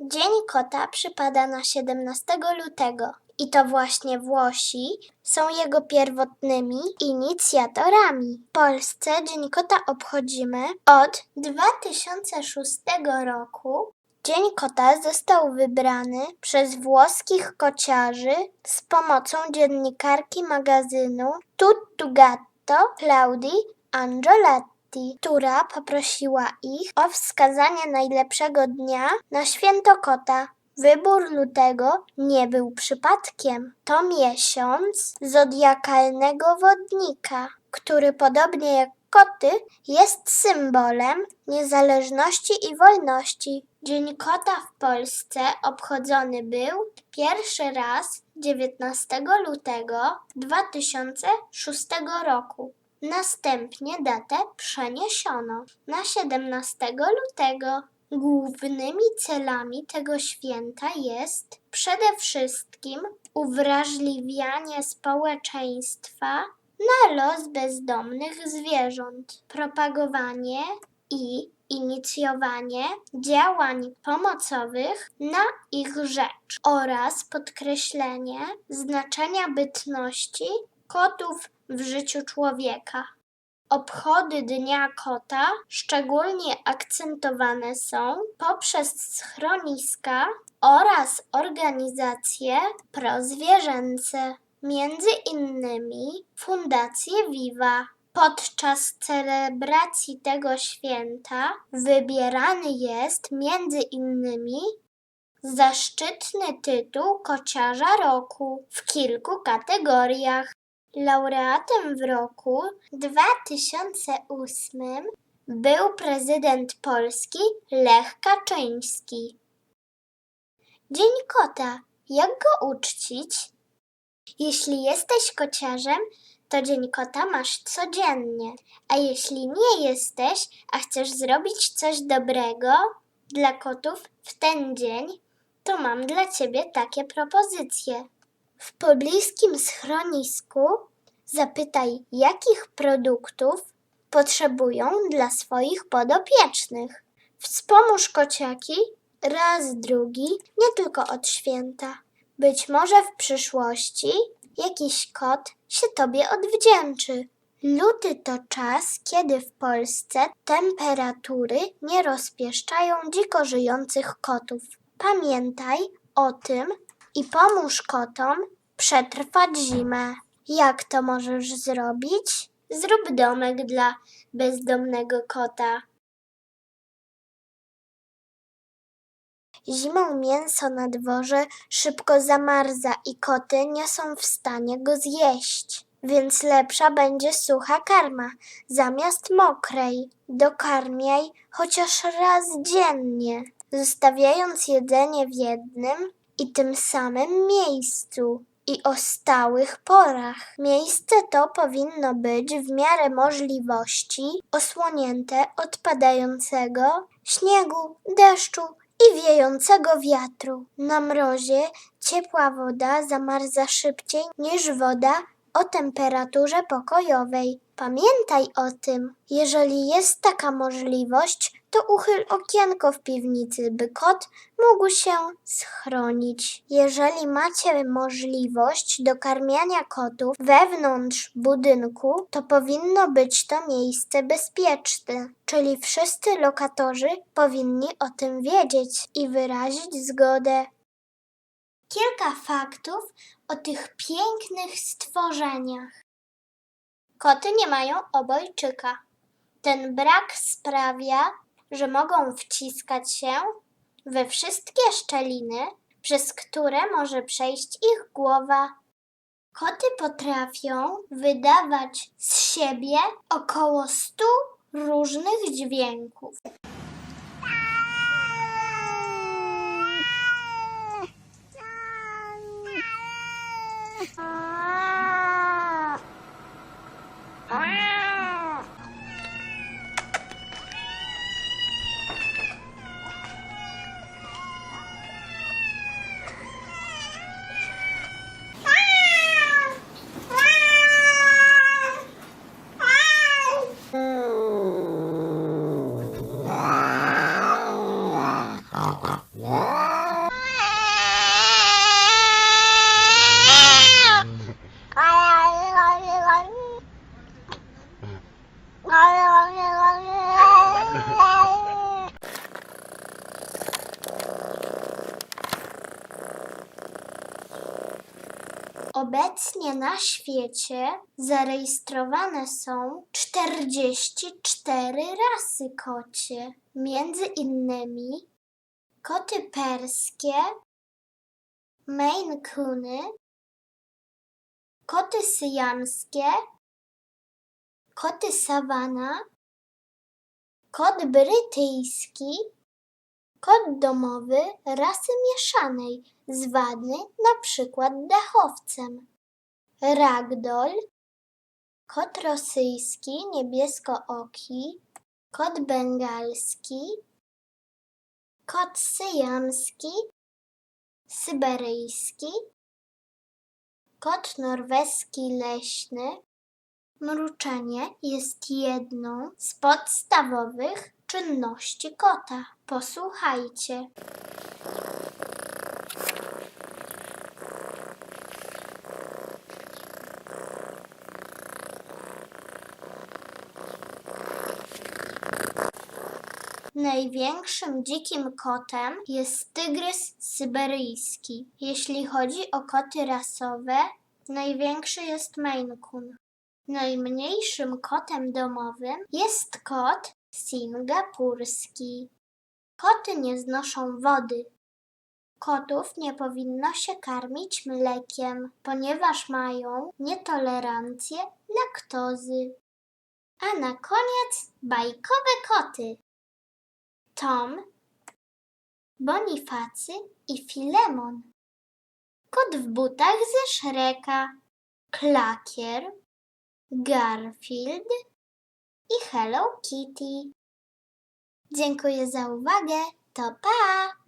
Dzień Kota przypada na 17 lutego i to właśnie Włosi są jego pierwotnymi inicjatorami. W Polsce Dzień Kota obchodzimy od 2006 roku. Dzień Kota został wybrany przez włoskich kociarzy z pomocą dziennikarki magazynu Tutto Gatto Claudii Angioletti, która poprosiła ich o wskazanie najlepszego dnia na święto kota. Wybór lutego nie był przypadkiem. To miesiąc zodiakalnego wodnika, który podobnie jak koty jest symbolem niezależności i wolności. Dzień Kota w Polsce obchodzony był pierwszy raz 19 lutego 2006 roku. Następnie datę przeniesiono na 17 lutego. Głównymi celami tego święta jest przede wszystkim uwrażliwianie społeczeństwa na los bezdomnych zwierząt, propagowanie i inicjowanie działań pomocowych na ich rzecz oraz podkreślenie znaczenia bytności kotów w życiu człowieka. Obchody Dnia Kota szczególnie akcentowane są poprzez schroniska oraz organizacje prozwierzęce, między innymi Fundację Viva. Podczas celebracji tego święta wybierany jest między innymi zaszczytny tytuł Kociarza Roku w kilku kategoriach. Laureatem w roku 2008 był prezydent Polski Lech Kaczyński. Dzień Kota. Jak go uczcić? Jeśli jesteś kociarzem, to Dzień Kota masz codziennie. A jeśli nie jesteś, a chcesz zrobić coś dobrego dla kotów w ten dzień, to mam dla ciebie takie propozycje. W pobliskim schronisku zapytaj, jakich produktów potrzebują dla swoich podopiecznych. Wspomóż kociaki raz drugi, nie tylko od święta. Być może w przyszłości jakiś kot się tobie odwdzięczy. Luty to czas, kiedy w Polsce temperatury nie rozpieszczają dziko żyjących kotów. Pamiętaj o tym i pomóż kotom przetrwać zimę. Jak to możesz zrobić? Zrób domek dla bezdomnego kota. Zimą mięso na dworze szybko zamarza i koty nie są w stanie go zjeść. Więc lepsza będzie sucha karma zamiast mokrej. Dokarmiaj chociaż raz dziennie, zostawiając jedzenie w jednym i tym samym miejscu i o stałych porach. Miejsce to powinno być w miarę możliwości osłonięte od padającego śniegu, deszczu i wiejącego wiatru. Na mrozie ciepła woda zamarza szybciej niż woda o temperaturze pokojowej. Pamiętaj o tym. Jeżeli jest taka możliwość, to uchyl okienko w piwnicy, by kot mógł się schronić. Jeżeli macie możliwość dokarmiania kotów wewnątrz budynku, to powinno być to miejsce bezpieczne, czyli wszyscy lokatorzy powinni o tym wiedzieć i wyrazić zgodę. Kilka faktów o tych pięknych stworzeniach. Koty nie mają obojczyka. Ten brak sprawia, że mogą wciskać się we wszystkie szczeliny, przez które może przejść ich głowa. Koty potrafią wydawać z siebie około 100 różnych dźwięków. Obecnie na świecie zarejestrowane są 44 rasy kocie, między innymi koty perskie, Maine Coony, koty syjamskie, koty sawana, kot brytyjski, kot domowy rasy mieszanej, zwany na przykład dachowcem, ragdoll, kot rosyjski niebieskooki, kot bengalski, kot syjamski, syberyjski, kot norweski leśny. Mruczenie jest jedną z podstawowych czynności kota. Posłuchajcie. Największym dzikim kotem jest tygrys syberyjski. Jeśli chodzi o koty rasowe, największy jest Maine Coon. Najmniejszym kotem domowym jest kot singapurski. Koty nie znoszą wody. Kotów nie powinno się karmić mlekiem, ponieważ mają nietolerancję laktozy. A na koniec bajkowe koty. Tom, Bonifacy i Filemon. Kot w butach ze Szreka, Klakier, Garfield i Hello Kitty. Dziękuję za uwagę. To pa!